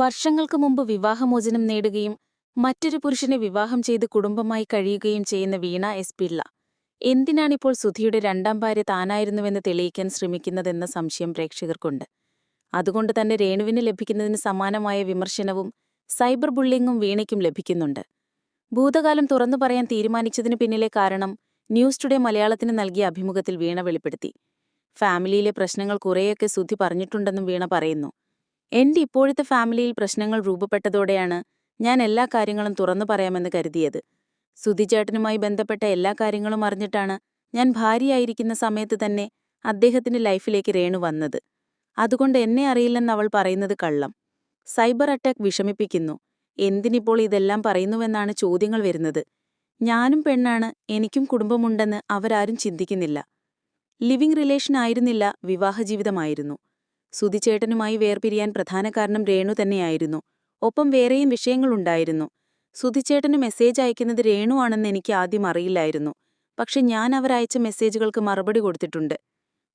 വർഷങ്ങൾക്ക് മുമ്പ് വിവാഹമോചനം നേടുകയും മറ്റൊരു പുരുഷനെ വിവാഹം ചെയ്ത് കുടുംബമായി കഴിയുകയും ചെയ്യുന്ന വീണ എസ് പിള്ള. എന്തിനാണിപ്പോൾ സുധിയുടെ രണ്ടാം ഭാര്യ താനായിരുന്നുവെന്ന് തെളിയിക്കാൻ ശ്രമിക്കുന്നതെന്ന സംശയം പ്രേക്ഷകർക്കുണ്ട്. അതുകൊണ്ട് തന്നെ രേണുവിന് ലഭിക്കുന്നതിന് സമാനമായ വിമർശനവും സൈബർ ബുള്ളിങ്ങും വീണയ്ക്കും ലഭിക്കുന്നുണ്ട്. ഭൂതകാലം തുറന്നു പറയാൻ തീരുമാനിച്ചതിനു പിന്നിലെ കാരണം ന്യൂസ് ടുഡേ മലയാളത്തിന് നൽകിയ അഭിമുഖത്തിൽ വീണ വെളിപ്പെടുത്തി. ഫാമിലിയിലെ പ്രശ്നങ്ങൾ കുറേയൊക്കെ സുധി പറഞ്ഞിട്ടുണ്ടെന്നും വീണ പറയുന്നു. എന്റെ ഇപ്പോഴത്തെ ഫാമിലിയിൽ പ്രശ്നങ്ങൾ രൂപപ്പെട്ടതോടെയാണ് ഞാൻ എല്ലാ കാര്യങ്ങളും തുറന്നു പറയാമെന്ന് കരുതിയത്. സുധിചേട്ടനുമായി ബന്ധപ്പെട്ട എല്ലാ കാര്യങ്ങളും അറിഞ്ഞിട്ടാണ് ഞാൻ ഭാര്യയായിരിക്കുന്ന സമയത്ത് തന്നെ അദ്ദേഹത്തിന്റെ ലൈഫിലേക്ക് രേണു വന്നത്. അതുകൊണ്ട് എന്നെ അറിയില്ലെന്ന് അവൾ പറയുന്നത് കള്ളം. Cyber attack വിഷമിപ്പിക്കുന്നു. എന്തിനിപ്പോൾ ഇതെല്ലാം പറയുന്നുവെന്നാണ് ചോദ്യങ്ങൾ വരുന്നത്. ഞാനും പെണ്ണാണ് എനിക്കും കുടുംബമുണ്ടെന്ന് അവരാരും ചിന്തിക്കുന്നില്ല. ലിവിംഗ് റിലേഷൻ ആയിരുന്നില്ല വിവാഹജീവിതമായിരുന്നു സുധിച്ചേട്ടനുമായി വേർപിരിയാൻ പ്രധാന കാരണം രേണു തന്നെയായിരുന്നു. ഒപ്പം വേറെയും വിഷയങ്ങളുണ്ടായിരുന്നു. സുധിച്ചേട്ടന് മെസ്സേജ് അയക്കുന്നത് രേണു ആണെന്ന് എനിക്ക് ആദ്യം അറിയില്ലായിരുന്നു. പക്ഷെ ഞാൻ അവരയച്ച മെസ്സേജുകൾക്ക് മറുപടി കൊടുത്തിട്ടുണ്ട്.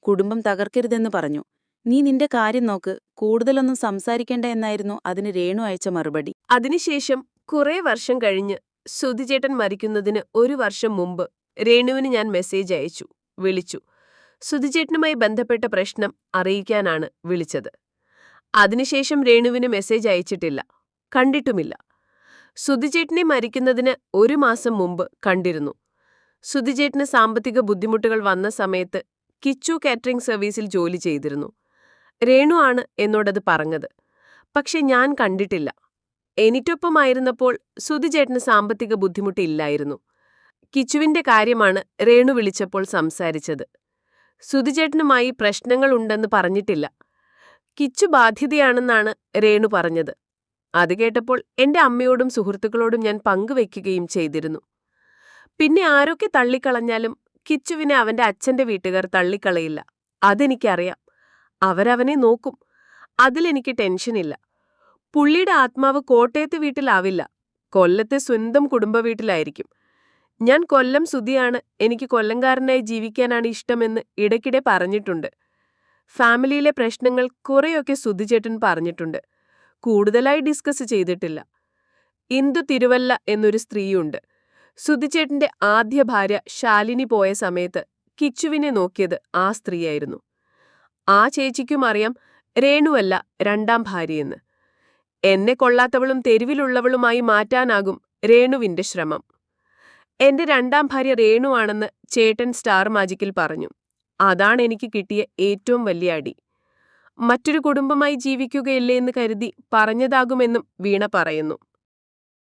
കുടുംബം തകർക്കരുതെന്ന് പറഞ്ഞു. നീ നിന്റെ കാര്യം നോക്ക്. കൂടുതലൊന്നും സംസാരിക്കേണ്ട എന്നായിരുന്നു അതിന് രേണു അയച്ച മറുപടി. അതിനുശേഷം കുറേ വർഷം കഴിഞ്ഞ് സുധിചേട്ടൻ മരിക്കുന്നതിന് ഒരു വർഷം മുമ്പ് രേണുവിന് ഞാൻ മെസ്സേജ് അയച്ചു. വിളിച്ചു. സുധിചേട്ടനുമായി ബന്ധപ്പെട്ട പ്രശ്നം അറിയിക്കാനാണ് വിളിച്ചത്. അതിനുശേഷം രേണുവിന് മെസ്സേജ് അയച്ചിട്ടില്ല. കണ്ടിട്ടുമില്ല. സുധിചേട്ടനെ മരിക്കുന്നതിന് ഒരു മാസം മുമ്പ് കണ്ടിരുന്നു. സുധിചേട്ടന് സാമ്പത്തിക ബുദ്ധിമുട്ടുകൾ വന്ന സമയത്ത് കിച്ചു കാറ്ററിംഗ് സർവീസിൽ ജോലി ചെയ്തിരുന്നു. രേണു ആണ് എന്നോടത് പറഞ്ഞത്. പക്ഷെ ഞാൻ കണ്ടിട്ടില്ല. എനിക്കൊപ്പമായിരുന്നപ്പോൾ സുധിചേട്ടന് സാമ്പത്തിക ബുദ്ധിമുട്ടില്ലായിരുന്നു. കിച്ചുവിന്റെ കാര്യമാണ് രേണു വിളിച്ചപ്പോൾ സംസാരിച്ചത്. സുധിചേട്ടനുമായി പ്രശ്നങ്ങളുണ്ടെന്ന് പറഞ്ഞിട്ടില്ല. കിച്ചു ബാധ്യതയാണെന്നാണ് രേണു പറഞ്ഞത്. അത് കേട്ടപ്പോൾ എന്റെ അമ്മയോടും സുഹൃത്തുക്കളോടും ഞാൻ പങ്കുവെക്കുകയും ചെയ്തിരുന്നു. പിന്നെ ആരൊക്കെ തള്ളിക്കളഞ്ഞാലും കിച്ചുവിനെ അവന്റെ അച്ഛന്റെ വീട്ടുകാർ തള്ളിക്കളയില്ല. അതെനിക്കറിയാം. അവരവനെ നോക്കും. അതിലെനിക്ക് ടെൻഷനില്ല. പുള്ളിയുടെ ആത്മാവ് കോട്ടയത്തെ വീട്ടിലാവില്ല. കൊല്ലത്തെ സ്വന്തം കുടുംബ വീട്ടിലായിരിക്കും. ഞാൻ കൊല്ലം സുധിയാണ്. എനിക്ക് കൊല്ലംകാരനായി ജീവിക്കാനാണ് ഇഷ്ടമെന്ന് ഇടയ്ക്കിടെ പറഞ്ഞിട്ടുണ്ട്. ഫാമിലിയിലെ പ്രശ്നങ്ങൾ കുറെയൊക്കെ സുധിചേട്ടൻ പറഞ്ഞിട്ടുണ്ട്. കൂടുതലായി ഡിസ്കസ് ചെയ്തിട്ടില്ല. ഇന്ദു തിരുവല്ല എന്നൊരു സ്ത്രീയുണ്ട്. സുധിചേട്ടന്റെ ആദ്യ ഭാര്യ ശാലിനി പോയ സമയത്ത് കിച്ചുവിനെ നോക്കിയത് ആ സ്ത്രീയായിരുന്നു. ആ ചേച്ചിക്കും അറിയാം രേണുവല്ല രണ്ടാം ഭാര്യയെന്ന്. എന്നെ കൊള്ളാത്തവളും തെരുവിലുള്ളവളുമായി മാറ്റാനാകും രേണുവിന്റെ ശ്രമം. എന്റെ രണ്ടാം ഭാര്യ രേണുവാണെന്ന് ചേട്ടൻ സ്റ്റാർ മാജിക്കിൽ പറഞ്ഞു. അതാണ് എനിക്ക് കിട്ടിയ ഏറ്റവും വലിയ അടി. മറ്റൊരു കുടുംബമായി ജീവിക്കുകയല്ലേ എന്ന് കരുതി പറഞ്ഞതാകുമെന്നും വീണ പറയുന്നു.